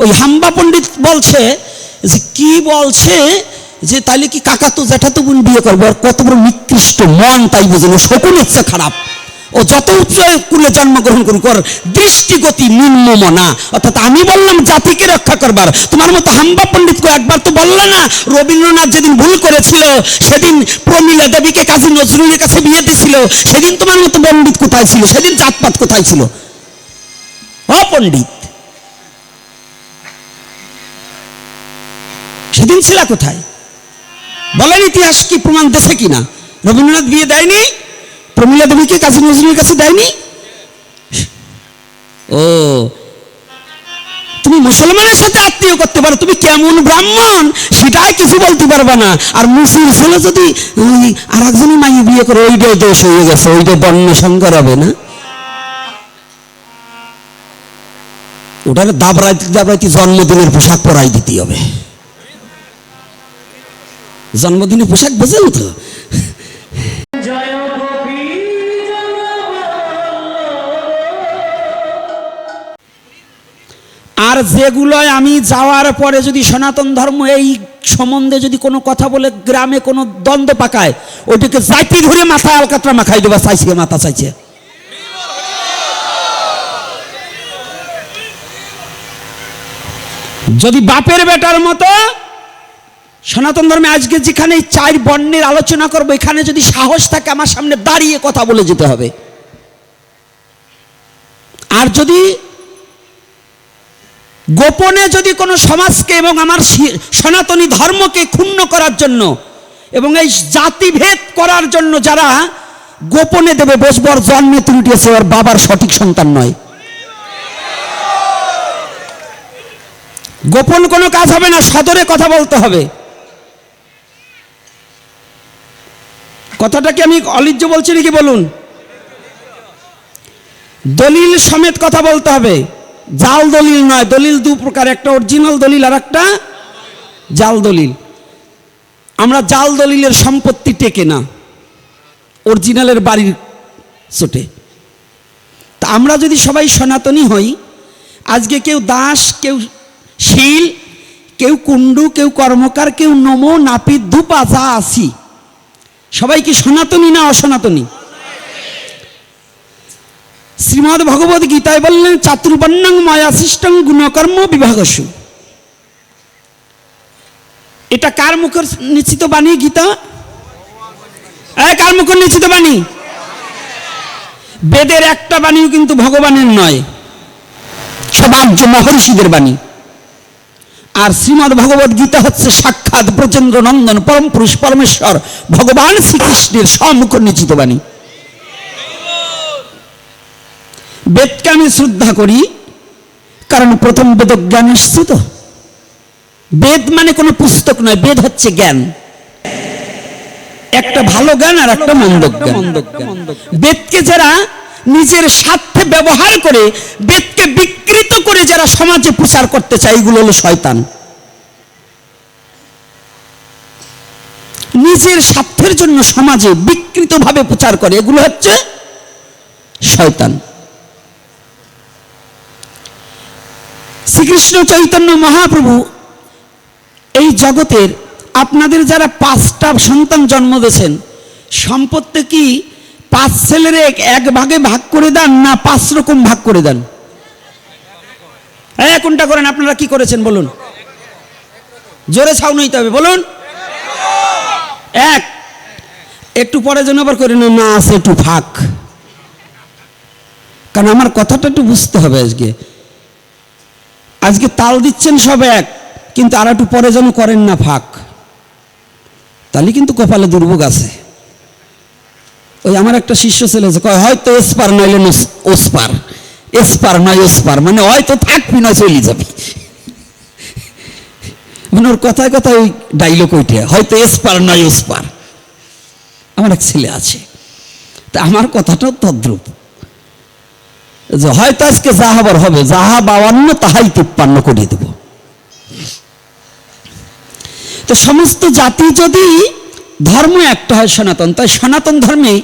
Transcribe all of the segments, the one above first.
ওই হাম্বা পণ্ডিত বলছে যে, কি বলছে যে, তাইলে কি কাকা তো জ্যাঠা তো বোন বিয়ে করব? আর কত বড় নিকৃষ্ট মন তাই বোঝেন শকুন ইচ্ছা খারাপ। ও যত উচ্চ কুলে জন্মগ্রহণ করুক, ওর দৃষ্টিগতি নিম্নমনা। অর্থাৎ আমি বললাম জাতিকে রক্ষা করবার। তোমার মতো হাম্বা পণ্ডিতকে একবার তো বললে না, রবীন্দ্রনাথ যেদিন ভুল করেছিল, সেদিন প্রমীলা দেবীকে কাজী নজরুলের কাছে বিয়ে দিছিল সেদিন তোমার মতো পণ্ডিত কোথায় ছিল? সেদিন জাতপাত কোথায় ছিল? অ পণ্ডিত সেদিন ছিল কোথায়? বলেন ইতিহাস কি, প্রমাণ দেশে কিনা রবীন্দ্রনাথ বিয়ে দেয়নি? প্রমীলা দেবীকে কাজী নজরুলের কাছে দেয়নি? ও, তুমি মুসলমানের সাথে আত্মীয় করতে পারো, তুমি কেমন ব্রাহ্মণ? সেটাই কিছু বলতে পারবে না। আর মুসির ছেলে যদি আর একজনই মাইয়ে বিয়ে করে ওইটাই দোষ হয়ে গেছে ওইটা বর্ণ সংকর হবে না? ওটার দাবরাইতে দাবরাইতে জন্মদিনের পোশাক পরাই দিতে হবে। জন্মদিনের পোশাক বোঝেন তো? আর যেগুলোয় আমি যাওয়ার পরে যদি সনাতন ধর্ম এই সম্বন্ধে যদি কোনো কথা বলে গ্রামে কোনো দ্বন্দ্ব পাকায় ওইটাকে জাতি ধরে মাথায় আলকাতরা মাখাই দেবা, চাইছে মাথা চাইছে। যদি বাপের বেটার মতো সনাতন ধর্মে আজকে যেখানে চার বর্ণের আলোচনা করব, এখানে যদি সাহস থাকে, আমার সামনে দাঁড়িয়ে কথা বলে যেতে হবে। আর যদি গোপনে যদি কোনো সমাজকে এবং আমার সনাতনী ধর্মকে ক্ষুণ্ণ করার জন্য এবং এই জাতিভেদ করার জন্য যারা গোপনে দেবে বসবর জন্মে ত্রুটিয়েছে ওর বাবার সঠিক সন্তান নয়। গোপন কোনো কাজ হবে না, সদরে কথা বলতে হবে। কথাটা কি আমি অলিজ্য বলছি নাকি বলুন? দলিল সমেত কথা বলতে হবে। জাল দলিল নয়, দলিল দু প্রকার, একটা অরিজিনাল দলিল আর একটা জাল দলিল। আমরা জাল দলিলের সম্পত্তি টেকে না অরিজিনালের বাড়ির চোটে তা আমরা যদি সবাই সনাতনী হই, আজকে কেউ দাস, কেউ শীল, কেউ কুণ্ডু, কেউ কর্মকার, কেউ নমো, নাপিত, ধূপা, যা আসি সবাই কি সনাতনী না অসনাতনী? শ্রীমদ ভগবত গীতায় বললেন চাতুর্বর্ণং মায়া সৃষ্টং গুণকর্ম বিভাগসু। এটা কার মুখের নিশ্চিত বাণী গীতা? কার মুখের নিশ্চিত বাণী? বেদের একটা বাণীও কিন্তু ভগবানের নয় সবার যে মহর্ষিদের বাণী। আর শ্রীমদ ভগবত গীতা হচ্ছে সাক্ষাৎ ব্রজেন্দ্র নন্দন পরম পুরুষ পরমেশ্বর, ভগবান শ্রীকৃষ্ণের সম্মুখ নিশ্চিত বাণী। বেদকে আমি শ্রদ্ধা করি, কারণ প্রথম বেদজ্ঞান এসছে তো। বেদ মানে কোনো পুস্তক নয়, বেদ হচ্ছে জ্ঞান। একটা ভালো জ্ঞান আর একটা মন্দ জ্ঞান। বেদকে যারা নিজের স্বার্থে ব্যবহার করে বেদকে বিকৃত করে যারা সমাজে প্রচার করতে চায়, এগুলো হলো শয়তান। নিজের স্বার্থের জন্য সমাজে বিকৃতভাবে প্রচার করে, এগুলো হচ্ছে শয়তান। শ্রীকৃষ্ণ চৈতন্য মহাপ্রভু এই জগতের আপনাদের যারা পাঁচটা সন্তান জন্ম দিয়েছেন, সম্পত্তি কি পাঁচ ছেলের এক ভাগে ভাগ করে দেন না পাঁচ রকম ভাগ করে দেন? হ্যাঁ কোনটা করেন? আপনারা কি করেছেন বলুন। জোরে ছাউ নিতে হবে, বলুন। এক, একটু পরে যেন আবার করে না আছে একটু ফাঁক। কারণ আমার কথাটা একটু বুঝতে হবে আজকে। আজকে তাল দিচ্ছেন সব এক, কিন্তু আর একটু পরে যেন করেন না ফাঁক। তাহলে কিন্তু কপালে দুর্ভোগ আছে। ওই আমার একটা শিষ্য ছেলে কয়, হয়তো এসপার নইলে ওসপার। এসপার, নয় ওসপার। মানে হয়তো থাকবি না চলে যাবি। মানে ওর কথায় কথায় ওই ডাইলগ ওইটা হয়তো এসপার, নয় ওসপার। আমার এক ছেলে আছে। তা আমার কথাটাও তদ্রূপ। যে হয়তো আজকে যা হবার হবে যাহা বাবান্ন তাহাই তিপ্পান্ন করে দেব। তো সমস্ত জাতি যদি ধর্ম একটা হয় সনাতন, তাই সনাতন ধর্মে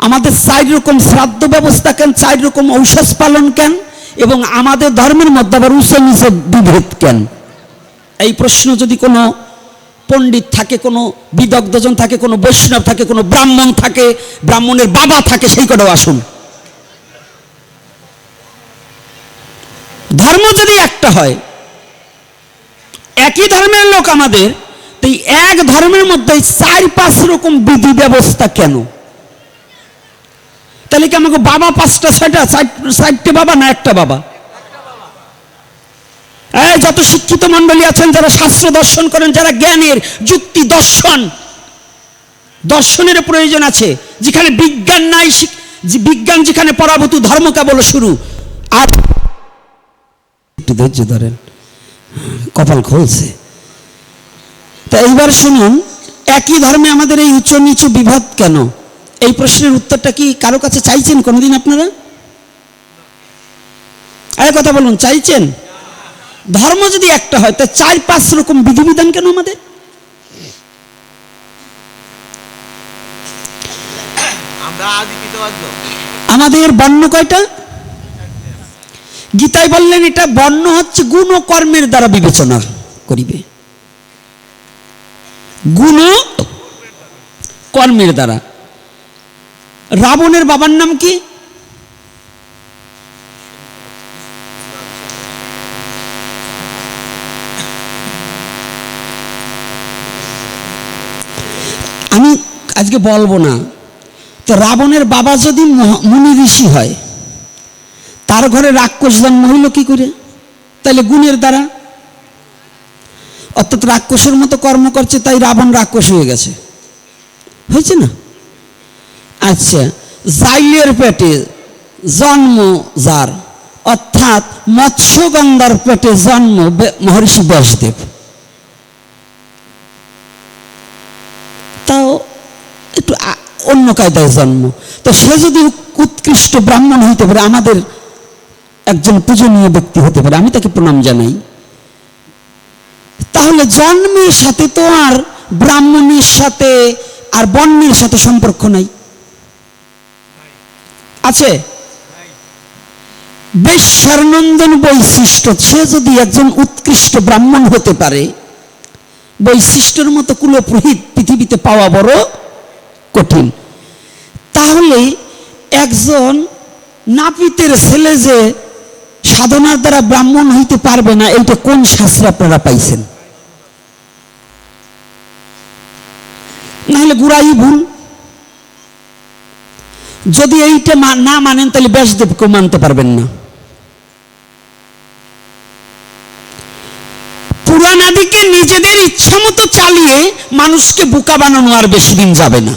আমাদের চার রকম শ্রাদ্ধ ব্যবস্থা কেন? চার রকম ঔষধ পালন কেন? এবং আমাদের ধর্মের মধ্যে আবার উঁচে নিচে বিভেদ কেন? এই প্রশ্ন যদি কোনো পণ্ডিত থাকে, কোনো বিদগ্ধজন থাকে, কোনো বৈষ্ণব থাকে, কোনো ব্রাহ্মণ থাকে, ব্রাহ্মণের বাবা থাকে, সেই কটাও আসুন। ধর্ম যদি একটা হয়, একই ধর্মের লোক আমাদের তো এক ধর্মের মধ্যে চার পাঁচ রকম বিধি ব্যবস্থা কেন? তাহলে কি আমাকে বাবা পাঁচটা, ছয়টা চার- চারটে বাবা না একটা বাবা? যত শিক্ষিত মন্ডলী আছেন, যারা শাস্ত্র দর্শন করেন, যারা জ্ঞানের যুক্তি দর্শন, দর্শনের প্রয়োজন আছে। যেখানে বিজ্ঞান নাই বিজ্ঞান যেখানে পরাভূত, ধর্ম কেবল শুরু। আর ধৈর্য ধরেন। কপাল খুলছে। তা এইবার শুনুন, একই ধর্মে আমাদের এই উঁচু নিচু বিভেদ কেন? এই প্রশ্নের উত্তরটা কি কারও কাছে চাইছেন কোনোদিন আপনারা? আরে কথা বলুন চাইছেন? ধর্ম যদি একটা হয় তা চার পাঁচ রকম বিধিবিধান কেন আমাদের? আমাদের বর্ণ কয়টা? গীতায় বললেন এটা বর্ণ হচ্ছে গুণ ও কর্মের দ্বারা বিবেচনা করিবে। গুণ কর্মের দ্বারা। রাবণের বাবার নাম কি? আমি আজকে বলব না। তো রাবণের বাবা যদি মুনি ঋষি হয়, তার ঘরে রাক্ষস জন্ম হইল কি করে? তাহলে গুণের দ্বারা। অর্থাৎ রাক্ষসের মতো কর্ম করছে, তাই রাবণ রাক্ষস হয়ে গেছে। হয়েছে না? আচ্ছা জাইলের পেটে জন্ম যার, অর্থাৎ মৎস্যগন্ধার পেটে জন্ম মহর্ষি ব্যাসদেব। তাও একটু অন্য কায়দায় জন্ম। তো সে যদি উৎকৃষ্ট ব্রাহ্মণ হইতে পারে, আমাদের একজন পূজনীয় ব্যক্তি হতে পারে, আমি তাকে প্রণাম জানাই। তাহলে জন্মের সাথে তো আর ব্রাহ্মণের সাথে আর বর্ণের সাথে সম্পর্ক নাই। আছে? বেশ্বরনন্দন বৈশিষ্ট্য, সে যদি একজন উৎকৃষ্ট ব্রাহ্মণ হতে পারে, বৈশিষ্ট্যের মতো কুলপ্রহিত পৃথিবীতে পাওয়া বড় কঠিন। তাহলে একজন নাপিতের ছেলে যে সাধনার দ্বারা ব্রাহ্মণ হইতে পারবে না, এইটা কোন শাস্ত্রে আপনারা পাইছেন? নাহলে গুড়াই ভুল। যদি এইটা না মানেন, তাহলে ব্যাসদেবকে মানতে পারবেন না। পুরাণাদিকে নিজেদের ইচ্ছা মতো চালিয়ে মানুষকে বোকা বানানো আর বেশি দিন যাবে না।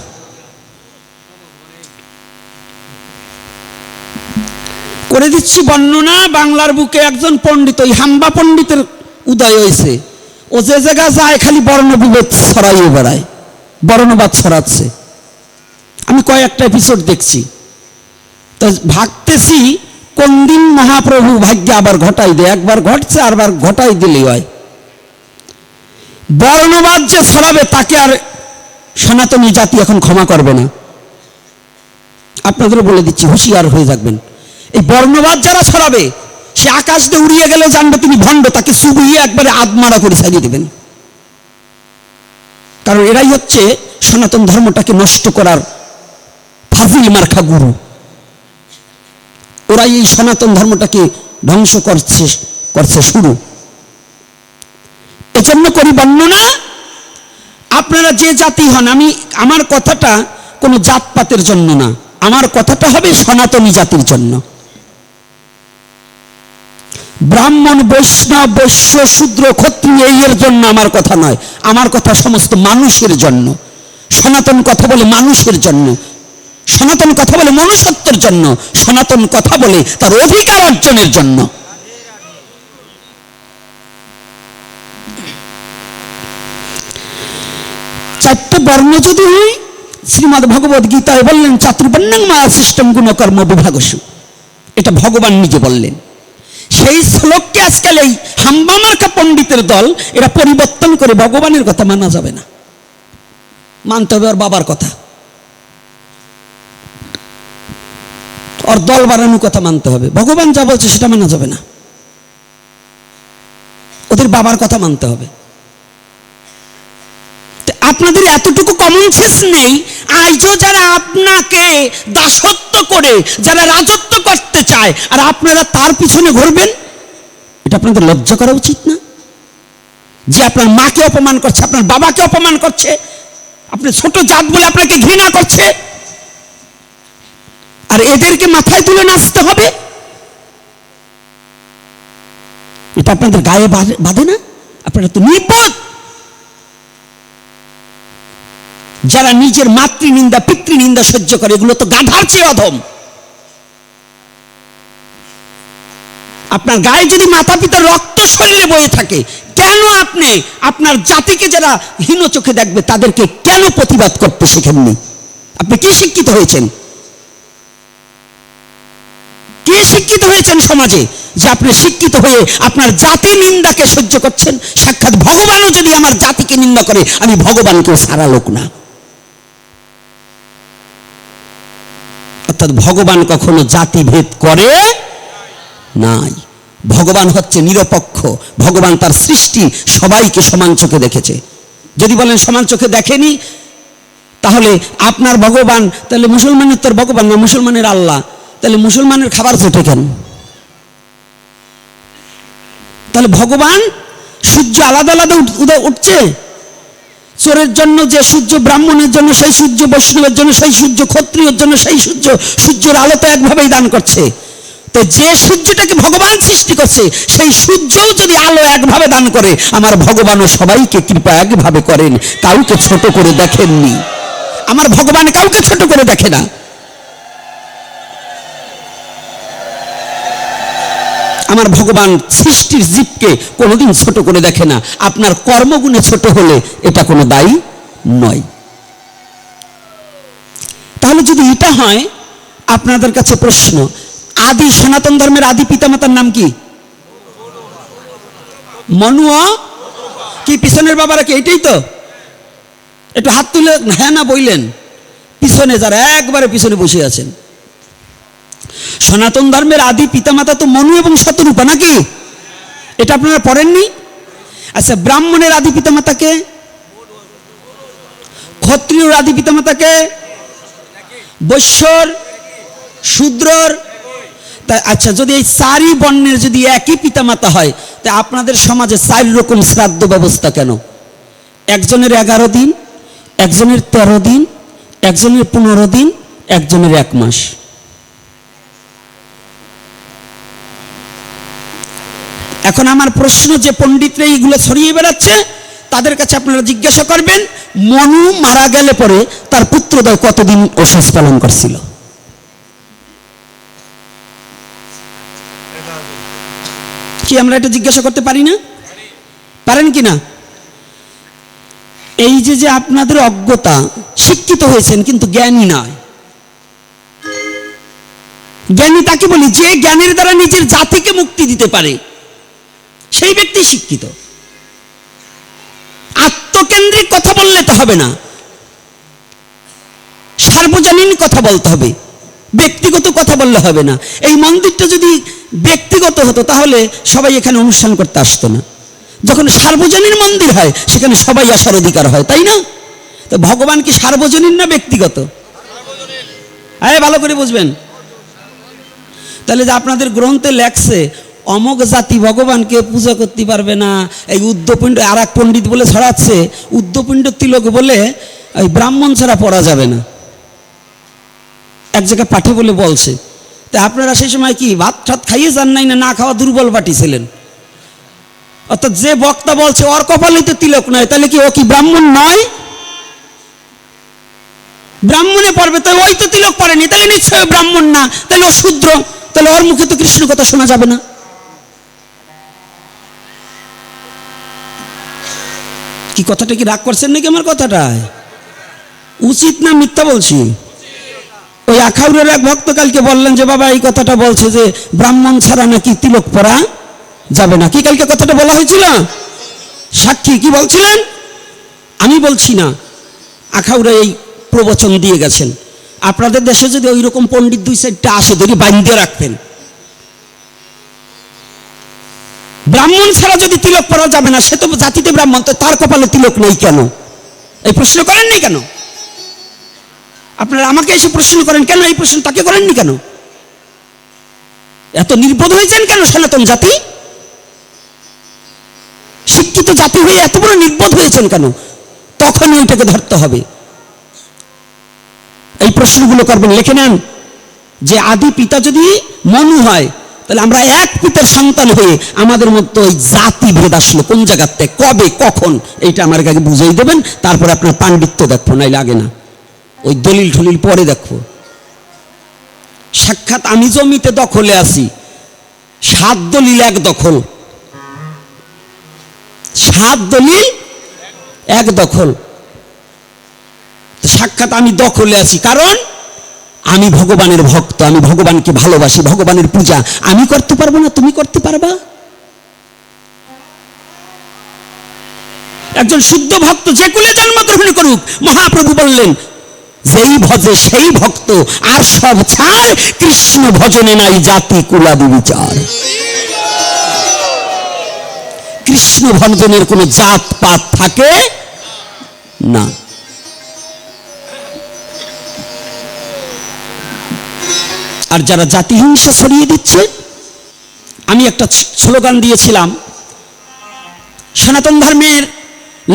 করে দিচ্ছি বর্ণনা, বাংলার বুকে একজন পণ্ডিত, ওই হাম্বা পণ্ডিতের উদয় হয়েছে। ও যে জায়গা যায়, খালি বর্ণ বিভেদ ছড়াইয়ে বেড়ায়, বর্ণবাদ ছড়াচ্ছে। আমি কয়েকটা এপিসোড দেখছি। তো ভাবতেছি কোন দিন মহাপ্রভু ভাগ্যে আবার ঘটাই দেয়? একবার ঘটছে, আরবার ঘটাই দিলেই হয়। বর্ণবাদ যে ছড়াবে, তাকে আর সনাতনী জাতি এখন ক্ষমা করবে না। আপনাদেরও বলে দিচ্ছি, হুঁশিয়ার হয়ে থাকবেন। এই বর্ণবাদ যারা ছড়াবে, সে আকাশ দিয়ে উড়িয়ে গেলে জানবে তিনি ভণ্ড, তাকে চুবিয়ে একবারে আদমারা করে ছাড়িয়ে দেবেন। কারণ এরাই হচ্ছে সনাতন ধর্মটাকে নষ্ট করার ফাজিল মার্খা গুরু। ওরাই এই সনাতন ধর্মটাকে ধ্বংস করছে করছে শুরু। এজন্য করি বর্ণনা আপনারা যে জাতি হন, আমি, আমার কথাটা কোনো জাতপাতের জন্য না। আমার কথাটা হবে সনাতনী জাতির জন্য। ব্রাহ্মণ, বৈষ্ণব, বৈশ্য, শূদ্র, ক্ষত্রিয়, এই এর জন্য আমার কথা নয়। আমার কথা সমস্ত মানুষের জন্য। সনাতন কথা বলে মানুষের জন্য। সনাতন কথা বলে মনুষ্যত্বের জন্য, সনাতন কথা বলে তার অধিকার অর্জনের জন্য। চারটে বর্ণ যদি হয়, শ্রীমদ ভগবত গীতায় বললেন চাতুর্বর্ণাং মা সিস্টেম গুণকর্ম বিভাগসু। এটা ভগবান নিজে বললেন। সেই শ্লোককে আজকাল এই হাম্বামার্কা পণ্ডিতের দল, এরা পরিবর্তন করে ভগবানের কথা মানা যাবে না। মানতে হবে ওর বাবার কথা। ওর দল বাড়ানোর কথা মানতে হবে। ভগবান যা বলছে সেটা মানা যাবে না। ওদের বাবার কথা মানতে হবে। আপনাদের এতটুকু কমন সেন্স নেই, আজও যারা আপনাকে দাসত্ব করে, যারা রাজত্ব করতে চায়, আর আপনারা তার পিছনে ঘুরবেন, এটা আপনাদের লজ্জা করা উচিত না? যে আপনার মাকে অপমান করছে, আপনার বাবাকে অপমান করছে আপনি ছোট জাত বলে আপনাকে ঘৃণা করছে? আর এদেরকে মাথায় তুলে নাচতে হবে? এটা আপনাদের গায়ে বাঁধে- না? আপনারা তো নির্বোধ! যারা নিজের মাতৃনিন্দা, পিতৃনিন্দা সহ্য করে, এগুলো তো গাধার চেয়ে অধম। আপনার গায়ে যদি মাতা পিতার রক্ত শরীরে বয়ে থাকে, কেন আপনি আপনার জাতিকে যারা হীন চোখে দেখবে, তাদেরকে কেন প্রতিবাদ করতে শেখেননি? আপনি কি শিক্ষিত হয়েছেন কে শিক্ষিত হয়েছেন সমাজে। যে আপনি শিক্ষিত হয়ে আপনার জাতি নিন্দাকে সহ্য করছেন, সাক্ষাৎ ভগবানও যদি আমার জাতিকে নিন্দা করে, আমি ভগবানকেও সারা লোক না। অর্থাৎ ভগবান কখনো জাতি ভেদ করে নাই। ভগবান হচ্ছে নিরপেক্ষ। ভগবান তার সৃষ্টি সবাইকে সমান চোখে দেখেছে। যদি বলেন সমান চোখে দেখেনি, তাহলে আপনার ভগবান, তাহলে মুসলমানের তোর ভগবান না, মুসলমানের আল্লাহ? তাহলে মুসলমানের খাবার জোটে কেন? তাহলে ভগবান সূর্য আলাদা আলাদা উঠছে? চোরের জন্য যে সূর্য, ব্রাহ্মণের জন্য সেই সূর্য, বৈষ্ণবের জন্য সেই সূর্য, ক্ষত্রিয়ের জন্য সেই সূর্য, সূর্যের আলো তো একভাবেই দান করছে। তো যে সূর্যটাকে ভগবান সৃষ্টি করছে, সেই সূর্যও যদি আলো একভাবে দান করে, আমার ভগবানও সবাইকে কৃপা একভাবে করেন। কাউকে ছোট করে দেখেননি। আমার ভগবান কাউকে ছোট করে দেখে না। আমার ভগবান সৃষ্টির জীবকে কোনোদিন ছোট করে দেখে না। আপনার কর্মগুণে ছোট হলে এটা কোনো দায়ী নয়। তাহলে যদি এটা হয়, আপনাদের কাছে প্রশ্ন, আদি সনাতন ধর্মের আদি পিতামাতার নাম কি? মনু কি পিছনের বাবারা কি? এটাই তো। একটু হাত তুলে হ্যাঁ না বইলেন। পিছনে যারা একবারে পিছনে বসে আছেন। সনাতন ধর্মের আদি পিতামাতা তো মনু এবং শতরূপা নাকি? এটা আপনারা পড়েননি? আচ্ছা ব্রাহ্মণের আদি পিতামাতাকে ক্ষত্রিয়র আদি পিতামাতাকে বৈশ্যর? শূদ্রর? আচ্ছা যদি এই চারি বর্ণের যদি একই পিতামাতা হয়, তা আপনাদের সমাজে চার রকম শ্রাদ্ধ ব্যবস্থা কেন? একজনের এগারো দিন, একজনের তেরো দিন, একজনের পনেরো দিন, একজনের এক মাস। এখন আমার প্রশ্ন যে পণ্ডিতরা এইগুলো ছড়িয়ে বেড়াচ্ছে, তাদের কাছে আপনারা জিজ্ঞাসা করবেন, মনু মারা গেলে পরে তার পুত্রদয় কতদিন ওষুধ পালন করছিল? কি আমরা এটা জিজ্ঞাসা করতে পারি না? পারেন কি না? এই যে যে আপনাদের অজ্ঞতা, শিক্ষিত হয়েছেন, কিন্তু জ্ঞানী নয়। জ্ঞানী তাকে বলি, যে জ্ঞানের দ্বারা নিজের জাতিকে মুক্তি দিতে পারে সেই ব্যক্তি শিক্ষিত। আত্মকেন্দ্রিক কথা বললে তো হবে না। সার্বজনীন কথা বলতে হবে। ব্যক্তিগত কথা বললে হবে না। এই মন্দিরটা যদি ব্যক্তিগত হতো, তাহলে সবাই এখানে অনুষ্ঠান করতে আসতো না। যখন সার্বজনীন মন্দির হয়, সেখানে সবাই আসার অধিকার হয়, তাই না? তো ভগবান কি সার্বজনীন না ব্যক্তিগত? হ্যাঁ ভালো করে বুঝবেন। তাহলে যে আপনাদের গ্রন্থে লেখছে অমক জাতি ভগবানকে পূজা করতে পারবে না। এই উদ্যপিণ্ড আর এক পণ্ডিত বলে ছড়াচ্ছে। উদ্যপিণ্ড তিলক বলে ওই ব্রাহ্মণ ছাড়া পড়া যাবে না। এক জায়গায় পাঠে বলে বলছে, তা আপনারা সেই সময় কি ভাত ঠাত খাইয়ে যান নাই না না খাওয়া দুর্বল পাটি ছিলেন? অর্থাৎ যে বক্তা বলছে, ওর কপালে তো তিলক নয়, তাহলে কি ও কি ব্রাহ্মণ নয়? ব্রাহ্মণে পড়বে, তাই ওই তো তিলক পড়েনি তাহলে নিশ্চয় ব্রাহ্মণ না, তাহলে ও শূদ্র, তাহলে ওর মুখে তো কৃষ্ণ কথা শোনা যাবে না। কি কথাটা কি রাগ করছেন নাকি আমার কথাটায়? উচিত না মিথ্যা বলছি? ওই আখাউরের এক ভক্ত কালকে বললেন যে, বাবা, এই কথাটা বলছে যে, ব্রাহ্মণ ছাড়া নাকি তিলক পরা যাবে না। কি কালকে কথাটা বলা হয়েছিল? সাক্ষী কি বলছিলেন? আমি বলছি না। আখাউরা এই প্রবচন দিয়ে গেছেন। আপনাদের দেশে যদি ওই রকম পণ্ডিত দুই সাইডটা আসে ধরি বাঁধিয়ে রাখতেন ব্রাহ্মণ ছাড়া যদি তিলক পরা যাবে না, সে তো জাতিতে ব্রাহ্মণ, তো তার কপালে তিলক নেই কেন? এই প্রশ্ন করেন করেননি কেন? আপনারা আমাকে এসে প্রশ্ন করেন, কেন এই প্রশ্ন তাকে করেননি কেন? এত নির্বোধ হয়েছেন কেন সনাতন জাতি? শিক্ষিত জাতি হয়ে এত বড় নির্বোধ হয়েছেন কেন? তখন ওইটাকে ধরতে হবে। এই প্রশ্নগুলো করবেন, লিখে নেন যে আদি পিতা যদি মনু হয় তাহলে আমরা এক পিতার সন্তান হয়ে আমাদের মতো ওই জাতি ভেদ আসলো। কোন জায়গাতে কবে? কখন? এইটা আমার কাছে বুঝিয়ে দেবেন, তারপরে আপনার পাণ্ডিত্য দেখব নাই লাগে না। ওই দলিল ঠলিল পরে দেখব। সাক্ষাৎ আমি জমিতে দখলে আছি, সাত দলিল এক দখল। সাত দলিল এক দখল। সাক্ষাৎ আমি দখলে আছি, কারণ আমি ভগবানের ভক্ত, আমি ভগবানকে ভালোবাসি, ভগবানের পূজা। আমি করতে পারব না, তুমি করতে পারবা? একজন শুদ্ধ ভক্ত যে কুলে জন্মগ্রহণ করুক, মহাপ্রভু বললেন, যেই ভজে সেই ভক্ত, আর সব ছাড় কৃষ্ণ ভজনে নাই জাতি কুলাদি বিচার। কৃষ্ণ ভজনের কোনো জাত পাত থাকে না। আর যারা জাতিহিংসা ছড়িয়ে দিচ্ছে, আমি একটা স্লোগান দিয়েছিলাম। সনাতন ধর্মের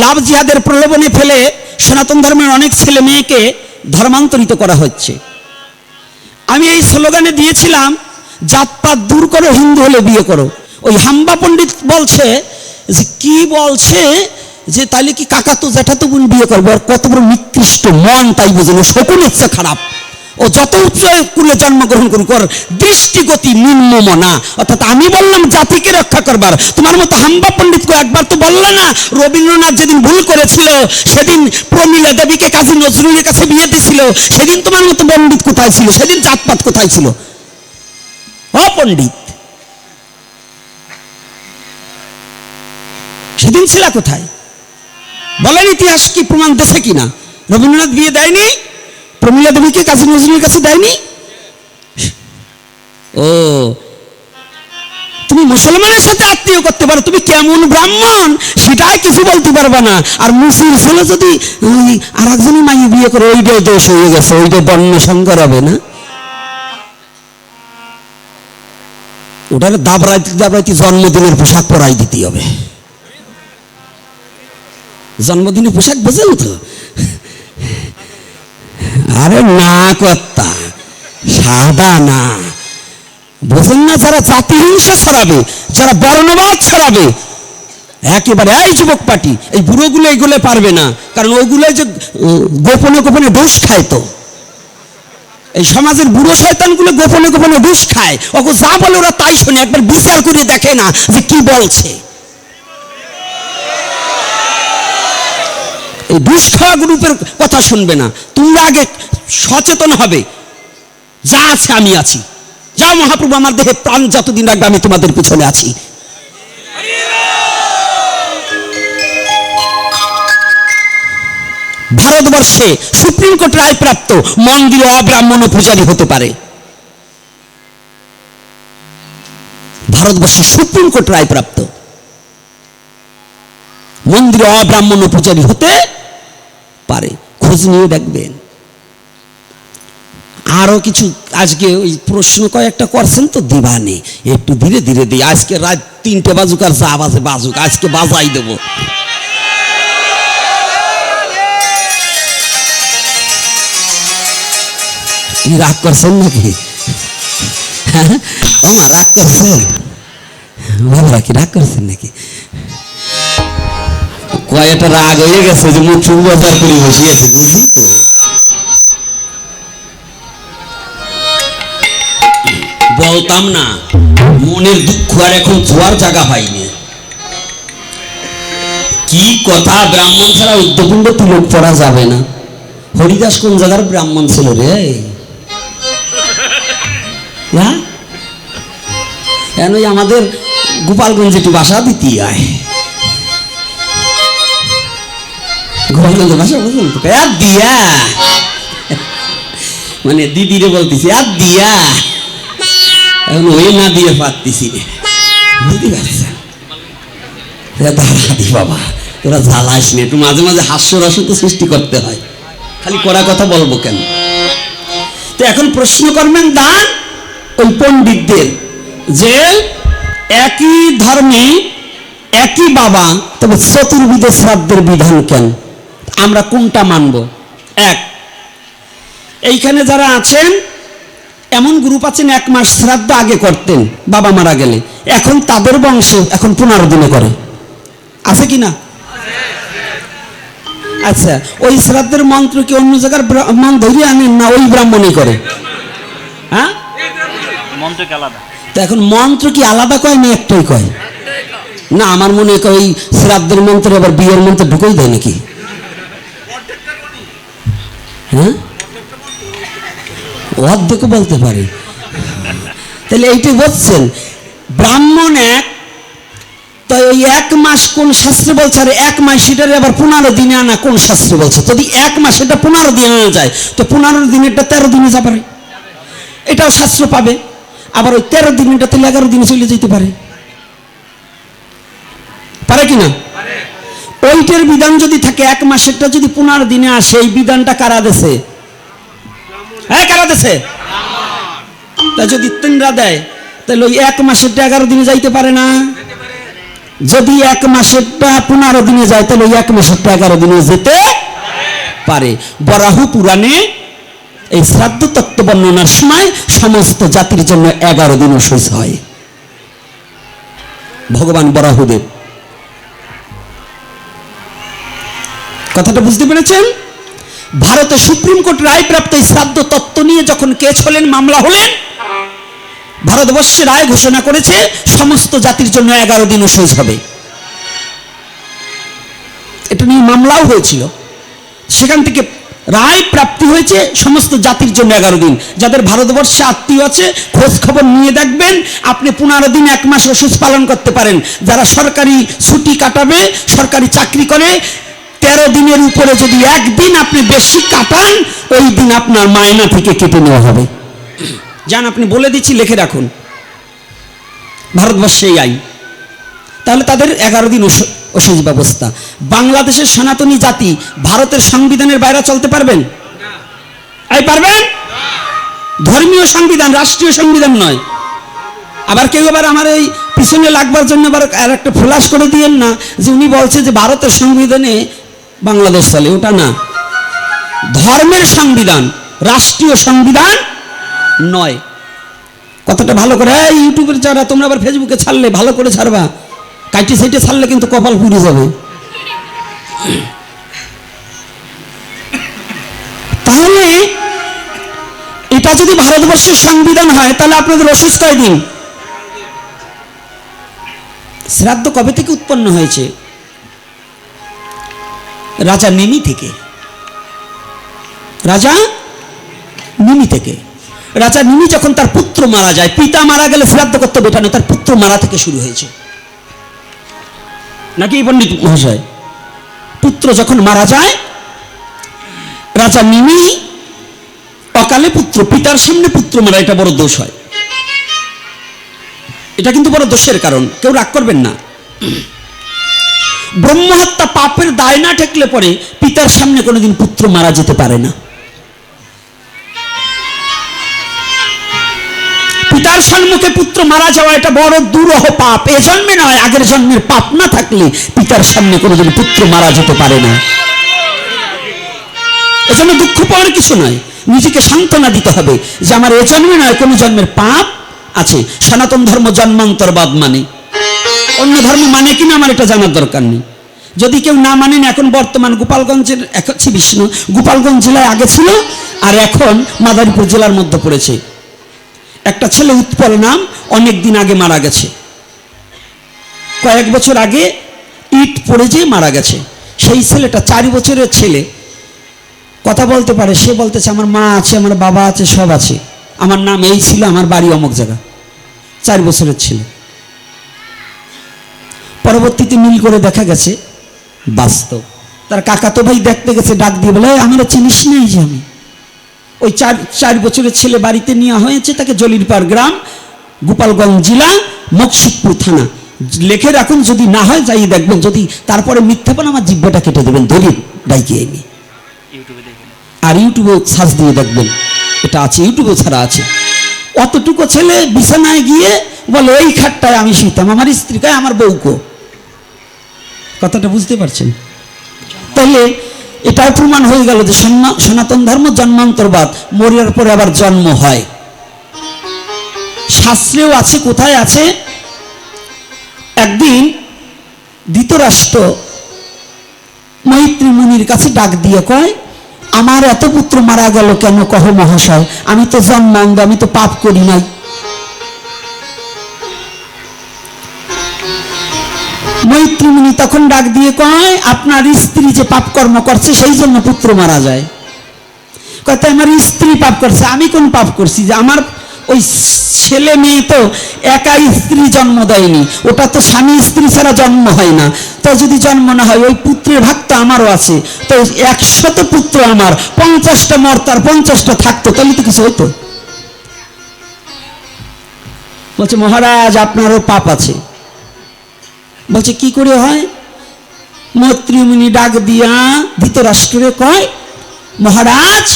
লাভ জিহাদের প্রলোভনে ফেলে সনাতন ধর্মের অনেক ছেলে মেয়েকে ধর্মান্তরিত করা হচ্ছে। আমি এই স্লোগানে দিয়েছিলাম, জাতপাত দূর করো, হিন্দু হলে বিয়ে করো। ওই হাম্বা পণ্ডিত বলছে যে, কি বলছে? যে তাহলে কি কাকা তো জ্যাঠা বোন বিয়ে করব? আর কত বড় নিকৃষ্ট মন, তাই বোঝেন ও শকুন ইচ্ছা খারাপ। ও যত উচ্চ কুলে জন্মগ্রহণ করুক ওর দৃষ্টিগতি নিম্নমনা। অর্থাৎ আমি বললাম জাতিকে রক্ষা করবার। তোমার মতো হাম্বা পণ্ডিতকে একবার তো বললে না, রবীন্দ্রনাথ যেদিন ভুল করেছিল, সেদিন প্রমীলা দেবীকে কাজী নজরুলের কাছে বিয়ে দিছিল, সেদিন তোমার মতো পণ্ডিত কোথায় ছিল? সেদিন জাতপাত কোথায় ছিল? ও পণ্ডিত সেদিন ছিল কোথায়? বলেন ইতিহাস কি প্রমাণ দেশে কিনা? রবীন্দ্রনাথ বিয়ে দেয়নি? প্রমীলা দেবীকে কাজী নজরুলের কাছে দেয়নি? ও। তুমি মুসলমানের সাথে আত্মীয় করতে পারো, তুমি কেমন ব্রাহ্মণ? সেটাই কিছু বলতে পারবে না। আর মুসলিম ছেলে যদি আর একজনই মাইয়ে বিয়ে করে, ওইটাই দোষ হয়ে গেছে ওইটাই বর্ণ সংকর হবে না? ওটার দাবরাইতে দাবরাইতে জন্মদিনের পোশাক পরাই দিতে হবে। জন্মদিনের পোশাক বোঝেন তো? আরে না কর্তা, সাদা না। বোঝেন না যারা জাতিহিংসা ছড়াবে যারা বর্ণবাদ ছড়াবে একেবারে এই যুবক পার্টি, এই বুড়োগুলো এগুলো পারবে না, কারণ ওগুলো যে গোপনে গোপনে ডোস খায় তো। এই সমাজের বুড়ো শয়তানগুলো গোপনে গোপনে ডোস খায়। ওকে যা বলে ওরা তাই শোনে, একবার বিচার করে দেখে না যে কি বলছে। এই দুষ্খাওয়া গ্রুপের কথা শুনবে না। তোমরা আগে সচেতন হবে। যা আছে আমি আছি। যাও মহাপ্রভু, আমার দেহে প্রাণ যতদিন রাখবে, আমি তোমাদের পিছনে আছি। ভারতবর্ষে সুপ্রিম কোর্ট রায় প্রাপ্ত মন্দির অব্রাহ্মণ পূজারী হতে পারে। ভারতবর্ষে সুপ্রিম কোর্ট রায় প্রাপ্ত মন্দিরে অব্রাহ্মণ পূজারী হতে পারে, খোঁজ নিয়ে দেখবেন। আরও কিছু, আজকে ওই প্রশ্ন কয়েকটা করছেন তো দিবানে, একটু ধীরে ধীরে দিই। আজকে রাত তিনটে বাজুক আর যা বাজে বাজুক, আজকে বাজাই দেবো। রাগ করছেন নাকি? হ্যাঁ? আমার রাগ করছেন? রাগ করছেন নাকি? কয়েকটা রাগ হয়ে গেছে যে মুখ চুল বাজার করে তো? বলতাম না, মনের দুঃখ আর এখন জায়গা পাইনি কি কথা ব্রাহ্মণ ছাড়া উদ্যোগণ্ড তিলক পড়া যাবে না? হরিদাস কোন জায়গার ব্রাহ্মণ ছিল রে? হ্যাঁ? আমাদের গোপালগঞ্জে একটু বাসা আয়। গোপালগঞ্জে বাসা বুঝলেন তো। এক দিয়া। মানে দিদিরে বলতেছি আর দিয়া। এখন ওই না দিয়ে পারতেছি রে। বুঝতে পারছেন? বাবা তোরা জ্বালাস নে। একটু মাঝে মাঝে হাস্যরস তো সৃষ্টি করতে হয়। খালি করা কথা বলব কেন? তো এখন প্রশ্ন করবেন দান ওই পণ্ডিতদের যে একই ধর্মে একই বাবা তবে চতুর্বিধ শ্রাদ্ধের বিধান কেন? আমরা কোনটা মানব? এক এইখানে যারা আছেন এমন গ্রুপ আছেন এক মাস শ্রাদ্ধ আগে করতেন বাবা মারা গেলে। এখন তাদের বংশে এখন পনেরো দিনে করে। আছে কি না? আচ্ছা ওই শ্রাদ্ধের মন্ত্র কি অন্য জায়গার ব্রাহ্মণ ধরে আনেন না ওই ব্রাহ্মণই করে? হ্যাঁ? আলাদা। তো এখন মন্ত্র কি আলাদা কয় না একটাই কয়? না আমার মনে হয় ওই শ্রাদ্ধের মন্ত্র আবার বিয়ের মন্ত্র ঢুকেই দেয় নাকি? হ্যাঁ? অর্ধেকও বলতে পারে। তাহলে এইটাই বলছেন, ব্রাহ্মণ এক, তো ওই এক মাস কোন শাস্ত্রে বলছে, আর এক মাস সেটার আবার পনেরো দিনে আনা কোন শাস্ত্রে বলছে? যদি এক মাস এটা পনেরো দিনে আনা যায়, তো পনেরো দিনেরটা তেরো দিনে যাবে। এটাও শাস্ত্র পাবে। আবার ওই তেরো দিনটা তাহলে এগারো দিনে চলে যেতে পারে পারে কি না ওইটার বিধান যদি থাকে, এক মাসেরটা যদি পনেরো দিনে আসে, এই বিধানটা কারা দেশে হ্যাঁ কারা দেশে তা যদি তিনরা দেয়, তাহলে ওই এক মাসেরটা এগারো দিনে যাইতে পারে না। যদি এক মাসেরটা পনেরো দিনে যায়, তাহলে ওই এক মাসেরটা এগারো দিনে যেতে পারে। বরাহু পুরাণে এই শ্রাদ্ধ তত্ত্ব বর্ণনার সময় সমস্ত জাতির জন্য এগারো দিন অসুস্থ হয়। ভগবান বরাহুদেব কথাটা বুঝতে পেরেছেন? ভারতে সুপ্রিম কোর্ট রায় প্রাপ্ত এই শ্রাদ্ধ তত্ত্ব নিয়ে যখন কেস হলেন, মামলা হলেন, ভারতবর্ষে রায় ঘোষণা করেছে, সমস্ত জাতির জন্য এগারো দিন অসুস্থ হবে। এটা নিয়ে মামলাও হয়েছিল। সেখান থেকে রায় প্রাপ্তি হয়েছে, সমস্ত জাতির জন্য এগারো দিন। যাদের ভারতবর্ষে আত্মীয় আছে, খোঁজ খবর নিয়ে দেখবেন, আপনি পনেরো দিন, এক মাস ওষুধ পালন করতে পারেন। যারা সরকারি ছুটি কাটাবে, সরকারি চাকরি করে তেরো দিনের উপরে যদি একদিন আপনি বেশি কাটান, ওই দিন আপনার মায়না থেকে কেটে নেওয়া হবে। যান আপনি বলে দিচ্ছি, লিখে রাখুন। ভারতবর্ষে এই আইন। তাহলে তাদের এগারো দিন ওষ- ওষুধ ব্যবস্থা। বাংলাদেশের সনাতনী জাতি ভারতের সংবিধানের বাইরে চলতে পারবেন? এই পারবেন? ধর্মীয় সংবিধান, রাষ্ট্রীয় সংবিধান নয়। আবার কেউ আবার আমার এই পিছনে লাগবার জন্য আবার আর একটা ফ্লাশ করে দিয়েন না, যে উনি বলছে যে ভারতের সংবিধানে বাংলাদেশ চলে, ওটা না। ধর্মের সংবিধান, রাষ্ট্রীয় সংবিধান নয়। কথাটা ভালো করে, এই ইউটিউবের যারা, তোমরা আবার ফেসবুকে ছাড়লে, ভালো করে ছাড়বা। কাইটে সাইটে ছাড়লে কিন্তু কপাল পুড়ে যাবে। তাহলে, এটা যদি ভারতবর্ষের সংবিধান হয়, তাহলে আপনাদের অসুস্থ দিন। শ্রাদ্ধ কবে থেকে উৎপন্ন হয়েছে? রাজা নিমি থেকে। রাজা নিমি থেকে। রাজা নিমি যখন তার পুত্র মারা যায়, পিতা মারা গেলে শ্রাদ্ধ করতে বেটানো, তার পুত্র মারা থেকে শুরু হয়েছে। নাকি পণ্ডিত মহাশয়? পুত্র যখন মারা যায়, রাজা নিমি অকালে পুত্র, পিতার সামনে পুত্র মারা, এটা বড় দোষ হয়। এটা কিন্তু বড় দোষের কারণ, কেউ রাগ করবেন না। ব্রহ্মহত্যা পাপের দায় না ঠেকলে পরে পিতার সামনে কোনোদিন পুত্র মারা যেতে পারে না। পিতার সম্মুখে পুত্র মারা যাওয়া এটা বড় দুরহ পাপ। এ জন্মে নয় আগের জন্মের পাপ না থাকলে পিতার সামনে কোনোদিন পুত্র মারা যেতে পারে না। এজন্য দুঃখ পাওয়ার কিছু নয়, নিজেকে সান্ত্বনা দিতে হবে যে আমার এ জন্মে নয় কোনো জন্মের পাপ আছে। সনাতন ধর্ম জন্মান্তরবাদ মানে। অন্য ধর্ম মানে কিনা আমার এটা জানার দরকার নেই। যদি কেউ না মানেন এখন বর্তমান গোপালগঞ্জের এখন বিষ্ণু, গোপালগঞ্জ জেলায় আগে ছিল, আর এখন মাদারীপুর জেলার মধ্যে পড়েছে। একটা ছেলে উৎপল নাম, অনেক দিন আগে মারা গেছে। কয়েক বছর আগে ইট পড়ে যেয়ে মারা গেছে। সেই ছেলেটা চারি বছরের ছেলে। কথা বলতে পারে, সে বলতেছে, আমার মা আছে, আমার বাবা আছে, সব আছে। আমার নাম এই ছিল, আমার বাড়ি অমুক জায়গা। চার বছরের ছেলে। পরবর্তীতে মিল করে দেখা গেছে বাস্তব। তার কাকা তো ভাই দেখতে গেছে ডাক দিয়ে বলে "এই, আমরা চিনিস নেই যে আমি? ওই চার চার বছরের ছেলে বাড়িতে নেওয়া হয়েছে তাকে জলিরপাড় গ্রাম গোপালগঞ্জ জেলা মকসুদপুর থানা। লেখে রাখুন যদি না হয় যাই দেখবেন যদি তারপরে মিথ্যাপন আমার জিব্বাটা কেটে দেবেন দলিল ডাইকে নিন। আর ইউটিউবে সার্চ দিয়ে দেখবেন এটা আছে ইউটিউবে ছাড়া আছে। অতটুকু ছেলে বিছানায় গিয়ে বলে এই খাটটায় আমি শুইতাম আমার স্ত্রী কয় আমার বউকো কথাটা বুঝতে পারছেন? তাহলে এটাও প্রমাণ হয়ে গেল যে সনাতন ধর্ম জন্মান্তরবাদ মরিয়ার পরে আবার জন্ম হয়। শাস্ত্রেও আছে, কোথায় আছে? একদিন ধৃতরাষ্ট্র মৈত্রী মুনির কাছে ডাক দিয়ে কয়, আমার এত পুত্র মারা গেল কেন কহ মহাশয়? আমি তো জন্মাঙ্গ, আমি তো পাপ করি নাই। মৈত্রী তখন ডাক দিয়ে কয়, আপনার স্ত্রী যে পাপ কর্ম করছে, সেই জন্য পুত্র মারা যায়। তাই আমার স্ত্রী পাপ করছে, আমি কোন পাপ করছি? যে আমার ওই ছেলে মেয়ে তো একা স্ত্রী জন্ম দেয়নি, ওটা তো স্বামী স্ত্রী ছাড়া জন্ম হয় না। তো যদি জন্ম না হয়, ওই পুত্রের ভাগ তো আমারও আছে। তো একশত পুত্র আমার, পঞ্চাশটা মর্তার পঞ্চাশটা থাকতো, তাহলে তো কিছু হতো বলছে, মহারাজ, আপনারও পাপ আছে। বলছে, কি করে হয়? মৈত্রীমুনি ডাক দিয়া ধৃতরাষ্ট্রে কয়, মহারাজ,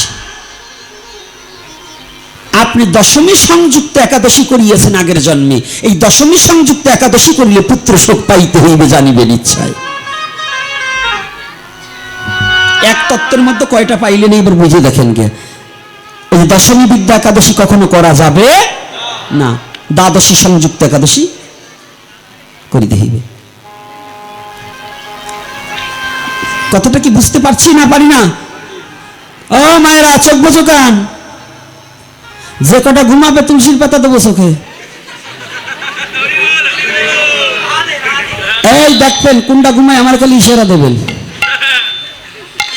আপনি দশমী সংযুক্ত একাদশী করিয়েছেন আগের জন্মে। এই দশমী সংযুক্ত একাদশী করিলে পুত্র শোক পাইতে হইবে জানিবেন ইচ্ছায়। এক তত্ত্বের মধ্যে কয়টা পাইলেন এবার বুঝে দেখেন কে এই দশমী বিদ্যা একাদশী কখনো করা যাবে? না। দ্বাদশী সংযুক্ত একাদশী করিতে হইবে। কথাটা কি বুঝতে পারছি না পারি না? ও মায়েরা, চোখ বোঝো কান। যে কটা ঘুমাবে তুলসীর পাতা দেবো চোখে। এই দেখবেন, কোনটা ঘুমায় আমার খালি ইশারা দেবেন।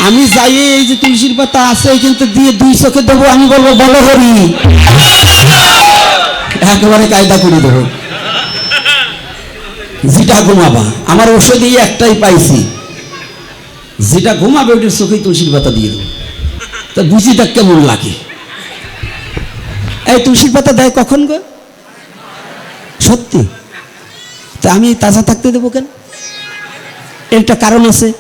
আমি যাই, এই যে তুলসীর পাতা আছে কিন্তু দিয়ে দুই চোখে দেবো, আমি বলব, বলো হরি। একেবারে কায়দা করে দেবো। যেটা ঘুমাবা, আমার ওষুধ একটাই পাইছি। যেটা ঘুমাবে ওইটার চোখেই তুলসীর পাতা দিয়ে দেবো। তা বুঝি তা কেমন লাগে? এই তুলসীর পাতা দেয় কখন গো? সত্যি? তা আমি তাজা থাকতে দেবো কেন? একটা কারণ আছে।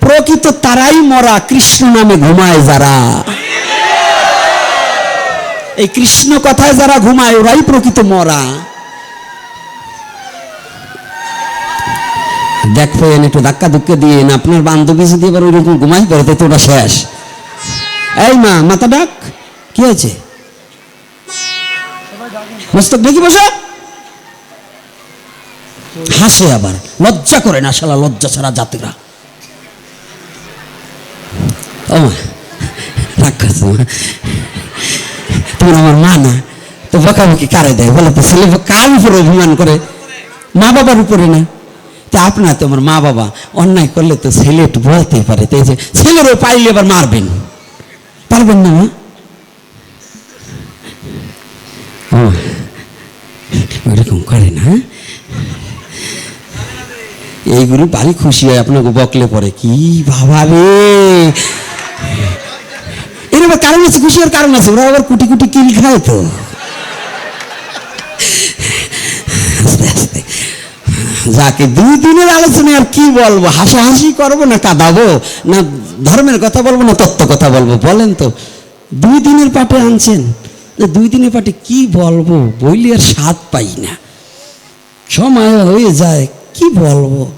প্রকৃত তারাই মরা কৃষ্ণ নামে ঘুমায় যারা। এই কৃষ্ণ কথায় যারা ঘুমায়, ওরাই প্রকৃত মরা। দেখবেন একটু ধাক্কা ধুক্কে দিয়ে আপনার বান্ধবী যদি এবার ওইরকম ঘুমাই পড়ে তো ওটা শেষ। এই মা, মাথা ডাক কি হয়েছে? মস্তক দেখি বসে। হাসে আবার, লজ্জা করে না শালা, লজ্জা ছাড়া জাতিরা ও তোমার আমার মা না, তো বকাবকি কারে দেয়? বলে তো, ছেলে কার উপরে অভিমান করে? মা বাবার উপরে না? তা আপনার তো আমার মা বাবা অন্যায় করলে তো ছেলে একটু বলতেই পারে তাই যে ছেলেরও পাইলে এবার মারবেন পারবেন না মা ও ওইরকম করে না হ্যাঁ? এইগুলো ভারী খুশি হয়, আপনাকে বকলে পরে। কি বাবা রে! এর আবার কারণ আছে, খুশি হওয়ার কারণ আছে, ওরা আবার কুটি কুটি কিল খায় তো। আস্তে আস্তে। যাকে দুই দিনের আলোচনায় আর কি বলব? হাসাহাসি করব না কাঁদাবো? না ধর্মের কথা বলব না তত্ত্ব কথা বলব? বলেন তো, দুই দিনের পাটে আনছেন দুই দিনের পাটে কি বলব? বইলে আর স্বাদ পাই না। সময় হয়ে যায়, কি বলব?